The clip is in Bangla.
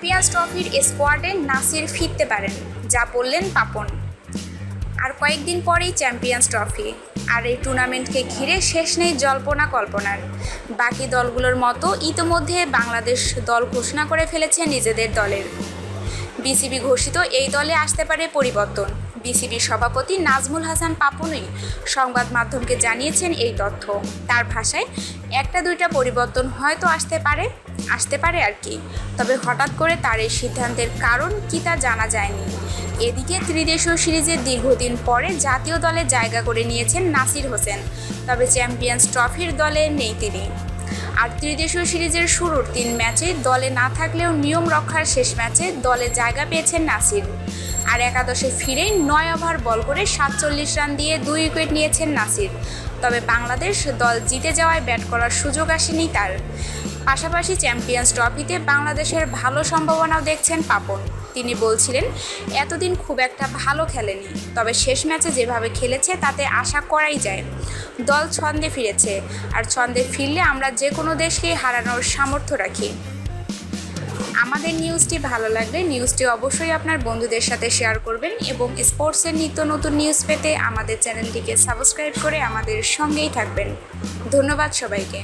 ট্রফির স্কোয়াডে নাসির ফিরতে পারেন, যা বললেন পাপন। আর কয়েকদিন পরেই চ্যাম্পিয়ন্স ট্রফি। আর এই টুর্নামেন্টকে ঘিরে শেষ নেই জল্পনা কল্পনার। বাকি দলগুলোর মতো ইতোমধ্যে বাংলাদেশ দল ঘোষণা করে ফেলেছে নিজেদের দলের। বিসিবি ঘোষিত এই দলে আসতে পারে পরিবর্তন। বিসিবি সভাপতি নাজমুল হাসান পাপনই সংবাদ মাধ্যমকে জানিয়েছেন এই তথ্য। তার ভাষায় একটা দুইটা পরিবর্তন হয়তো আসতে পারে আসতে পারে আর কি। তবে হঠাৎ করে তার এই সিদ্ধান্তের কারণ কি তা জানা যায়নি। এদিকে ত্রিদেশীয় সিরিজের দীর্ঘদিন পরে জাতীয় দলে জায়গা করে নিয়েছেন নাসির হোসেন, তবে চ্যাম্পিয়ন্স ট্রফির দলে নেই তিনি। আর ত্রিদেশীয় সিরিজের শুরুর তিন ম্যাচে দলে না থাকলেও নিয়ম রক্ষার শেষ ম্যাচে দলে জায়গা পেয়েছেন নাসির। আর একাদশে ফিরেই নয় ওভার বল করে সাতচল্লিশ রান দিয়ে দুই উইকেট নিয়েছেন নাসির। তবে বাংলাদেশ দল জিতে যাওয়ায় ব্যাট করার সুযোগ আসেনি তার। পাশাপাশি চ্যাম্পিয়ন্স ট্রফিতে বাংলাদেশের ভালো সম্ভাবনাও দেখছেন পাপন। তিনি বলছিলেন, এতদিন খুব একটা ভালো খেলেনি, তবে শেষ ম্যাচে যেভাবে খেলেছে তাতে আশা করাই যায়। দল ছন্দে ফিরেছে, আর ছন্দে ফিরলে আমরা যে কোনো দেশকেই হারানোর সামর্থ্য রাখি। আমাদের নিউজটি ভালো লাগলে নিউজটি অবশ্যই আপনার বন্ধুদের সাথে শেয়ার করবেন এবং স্পোর্টসের নিত্য নতুন নিউজ পেতে আমাদের চ্যানেলটিকে সাবস্ক্রাইব করে আমাদের সঙ্গেই থাকবেন। ধন্যবাদ সবাইকে।